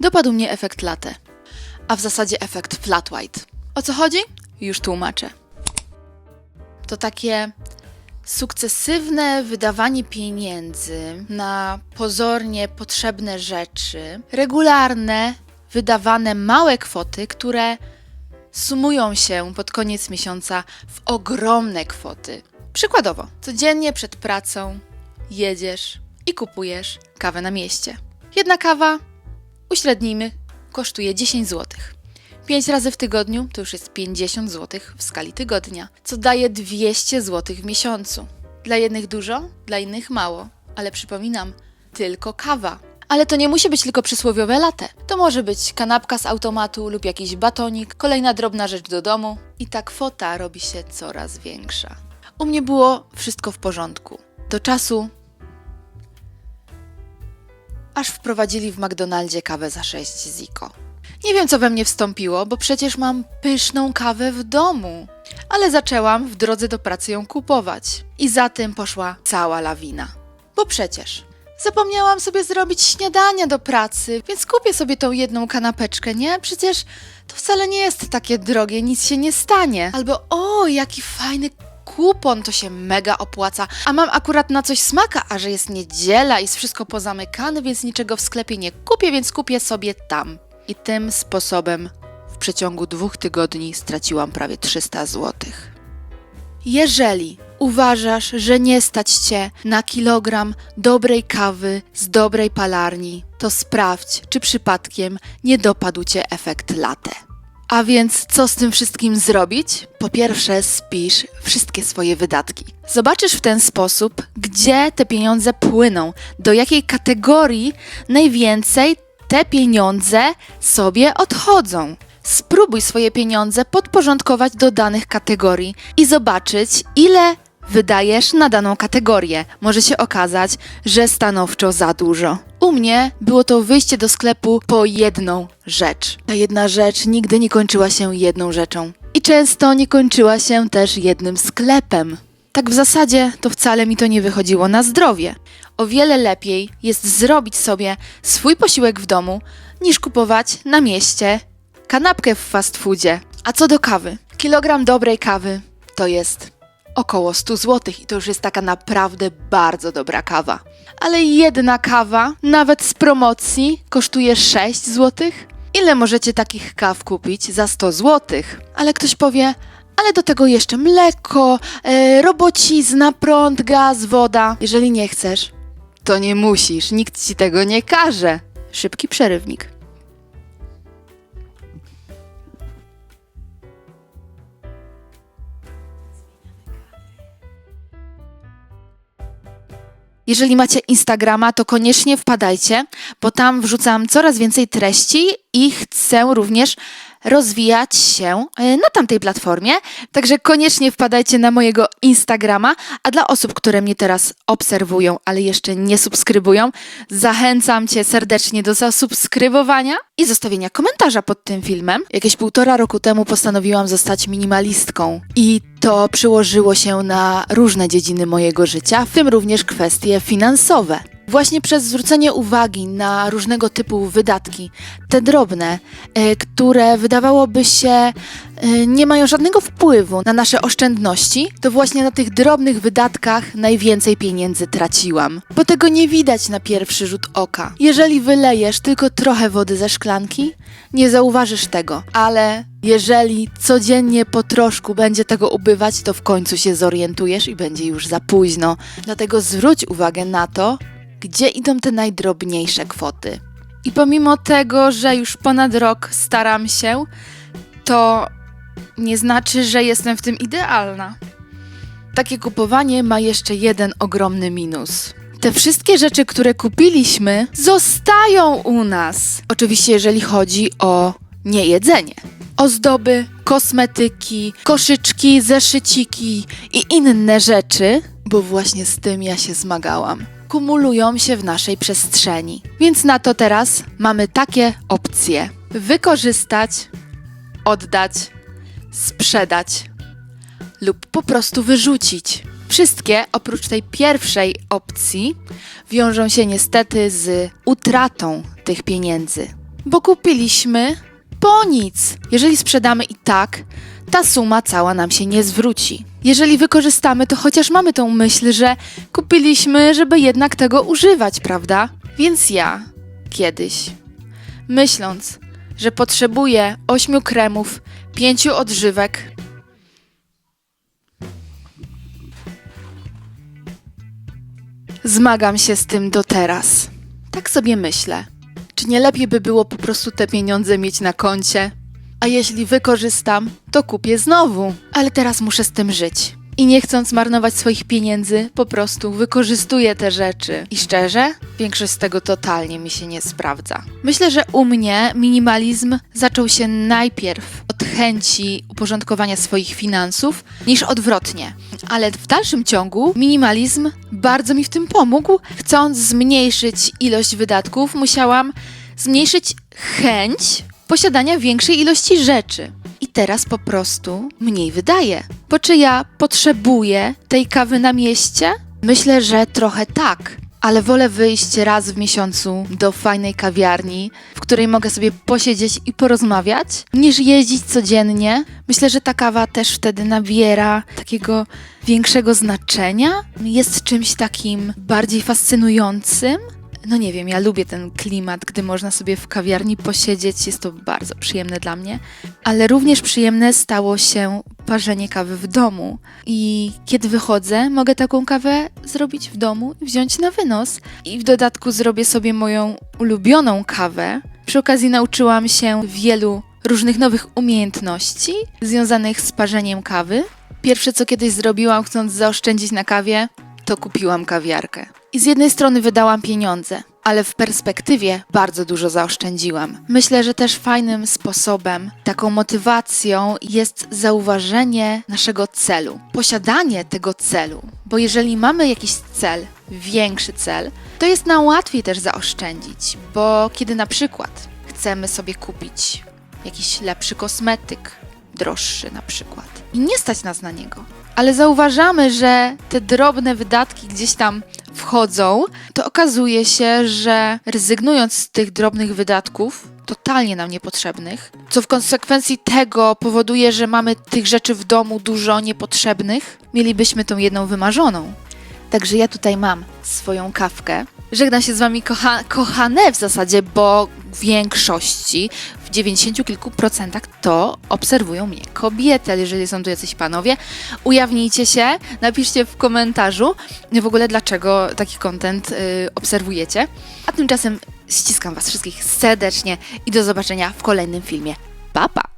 dopadł mnie efekt latte, a w zasadzie efekt flat white. O co chodzi? Już tłumaczę. To takie sukcesywne wydawanie pieniędzy na pozornie potrzebne rzeczy, regularne, wydawane małe kwoty, które sumują się pod koniec miesiąca w ogromne kwoty. Przykładowo, codziennie przed pracą jedziesz i kupujesz kawę na mieście. Jedna kawa, uśrednijmy, kosztuje 10 zł. 5 razy w tygodniu to już jest 50 zł w skali tygodnia, co daje 200 zł w miesiącu. Dla jednych dużo, dla innych mało, ale przypominam, tylko kawa. Ale to nie musi być tylko przysłowiowe latte. To może być kanapka z automatu lub jakiś batonik, kolejna drobna rzecz do domu i ta kwota robi się coraz większa. U mnie było wszystko w porządku. Do czasu, aż wprowadzili w McDonaldzie kawę za 6 ziko. Nie wiem, co we mnie wstąpiło, bo przecież mam pyszną kawę w domu. Ale zaczęłam w drodze do pracy ją kupować. I za tym poszła cała lawina. Bo przecież zapomniałam sobie zrobić śniadania do pracy, więc kupię sobie tą jedną kanapeczkę, nie? Przecież to wcale nie jest takie drogie, nic się nie stanie. Albo o, jaki fajny kupon, to się mega opłaca. A mam akurat na coś smaka, a że jest niedziela i jest wszystko pozamykane, więc niczego w sklepie nie kupię, więc kupię sobie tam. I tym sposobem w przeciągu dwóch tygodni straciłam prawie 300 złotych. Jeżeli uważasz, że nie stać cię na kilogram dobrej kawy z dobrej palarni, to sprawdź, czy przypadkiem nie dopadł cię efekt latte. A więc co z tym wszystkim zrobić? Po pierwsze, spisz wszystkie swoje wydatki. Zobaczysz w ten sposób, gdzie te pieniądze płyną, do jakiej kategorii najwięcej te pieniądze sobie odchodzą. Spróbuj swoje pieniądze podporządkować do danych kategorii i zobaczyć, ile wydajesz na daną kategorię. Może się okazać, że stanowczo za dużo. U mnie było to wyjście do sklepu po jedną rzecz. Ta jedna rzecz nigdy nie kończyła się jedną rzeczą. I często nie kończyła się też jednym sklepem. Tak w zasadzie to wcale mi to nie wychodziło na zdrowie. O wiele lepiej jest zrobić sobie swój posiłek w domu, niż kupować na mieście kanapkę w fast foodzie. A co do kawy? Kilogram dobrej kawy to jest około 100 zł i to już jest taka naprawdę bardzo dobra kawa. Ale jedna kawa, nawet z promocji, kosztuje 6 zł. Ile możecie takich kaw kupić za 100 zł? Ale ktoś powie, ale do tego jeszcze mleko, e, robocizna, prąd, gaz, woda. Jeżeli nie chcesz, to nie musisz, nikt ci tego nie każe. Szybki przerywnik. Jeżeli macie Instagrama, to koniecznie wpadajcie, bo tam wrzucam coraz więcej treści i chcę również rozwijać się e, na tamtej platformie. Także koniecznie wpadajcie na mojego Instagrama. A dla osób, które mnie teraz obserwują, ale jeszcze nie subskrybują, zachęcam Cię serdecznie do zasubskrybowania i zostawienia komentarza pod tym filmem. Jakieś półtora roku temu postanowiłam zostać minimalistką i to przyłożyło się na różne dziedziny mojego życia, w tym również kwestie finansowe. Właśnie przez zwrócenie uwagi na różnego typu wydatki, te drobne, e, które wydawałoby się e, nie mają żadnego wpływu na nasze oszczędności, to właśnie na tych drobnych wydatkach najwięcej pieniędzy traciłam. Bo tego nie widać na pierwszy rzut oka. Jeżeli wylejesz tylko trochę wody ze szklanki, nie zauważysz tego, ale jeżeli codziennie po troszku będzie tego ubywać, to w końcu się zorientujesz i będzie już za późno. Dlatego zwróć uwagę na to, gdzie idą te najdrobniejsze kwoty. I pomimo tego, że już ponad rok staram się, to nie znaczy, że jestem w tym idealna. Takie kupowanie ma jeszcze jeden ogromny minus. Te wszystkie rzeczy, które kupiliśmy, zostają u nas. Oczywiście, jeżeli chodzi o niejedzenie. Ozdoby, kosmetyki, koszyczki, zeszyciki i inne rzeczy, bo właśnie z tym ja się zmagałam, kumulują się w naszej przestrzeni. Więc na to teraz mamy takie opcje: wykorzystać, oddać, sprzedać lub po prostu wyrzucić. Wszystkie oprócz tej pierwszej opcji wiążą się niestety z utratą tych pieniędzy. bo kupiliśmy po nic. Jeżeli sprzedamy i tak, ta suma cała nam się nie zwróci. Jeżeli wykorzystamy, to chociaż mamy tą myśl, że kupiliśmy, żeby jednak tego używać, prawda? Więc ja kiedyś, myśląc, że potrzebuję ośmiu kremów, pięciu odżywek, zmagam się z tym do teraz. Tak sobie myślę. Czy nie lepiej by było po prostu te pieniądze mieć na koncie? A jeśli wykorzystam, to kupię znowu. Ale teraz muszę z tym żyć. I nie chcąc marnować swoich pieniędzy, po prostu wykorzystuję te rzeczy. I szczerze, większość z tego totalnie mi się nie sprawdza. Myślę, że u mnie minimalizm zaczął się najpierw od chęci uporządkowania swoich finansów, niż odwrotnie. Ale w dalszym ciągu minimalizm bardzo mi w tym pomógł. Chcąc zmniejszyć ilość wydatków, musiałam zmniejszyć chęć posiadania większej ilości rzeczy. I teraz po prostu mniej wydaję. Bo czy ja potrzebuję tej kawy na mieście? Myślę, że trochę tak. Ale wolę wyjść raz w miesiącu do fajnej kawiarni, w której mogę sobie posiedzieć i porozmawiać, niż jeździć codziennie. Myślę, że ta kawa też wtedy nabiera takiego większego znaczenia. Jest czymś takim bardziej fascynującym. No nie wiem, ja lubię ten klimat, gdy można sobie w kawiarni posiedzieć, jest to bardzo przyjemne dla mnie, ale również przyjemne stało się parzenie kawy w domu. I kiedy wychodzę, mogę taką kawę zrobić w domu i wziąć na wynos. I w dodatku zrobię sobie moją ulubioną kawę. Przy okazji nauczyłam się wielu różnych nowych umiejętności związanych z parzeniem kawy. Pierwsze, co kiedyś zrobiłam, chcąc zaoszczędzić na kawie, to kupiłam kawiarkę. I z jednej strony wydałam pieniądze, ale w perspektywie bardzo dużo zaoszczędziłam. Myślę, że też fajnym sposobem, taką motywacją jest zauważenie naszego celu, posiadanie tego celu. Bo jeżeli mamy jakiś cel, większy cel, to jest nam łatwiej też zaoszczędzić, bo kiedy na przykład chcemy sobie kupić jakiś lepszy kosmetyk, droższy na przykład, i nie stać nas na niego, ale zauważamy, że te drobne wydatki gdzieś tam wchodzą, to okazuje się, że rezygnując z tych drobnych wydatków, totalnie nam niepotrzebnych, co w konsekwencji tego powoduje, że mamy tych rzeczy w domu dużo niepotrzebnych, mielibyśmy tą jedną wymarzoną. Także ja tutaj mam swoją kawkę. Żegnam się z wami kocha kochane w zasadzie, bo większości, w 90 kilku procentach to obserwują mnie kobiety, ale jeżeli są tu jacyś panowie, ujawnijcie się, napiszcie w komentarzu w ogóle dlaczego taki content y, obserwujecie. A tymczasem ściskam was wszystkich serdecznie i do zobaczenia w kolejnym filmie. Pa pa!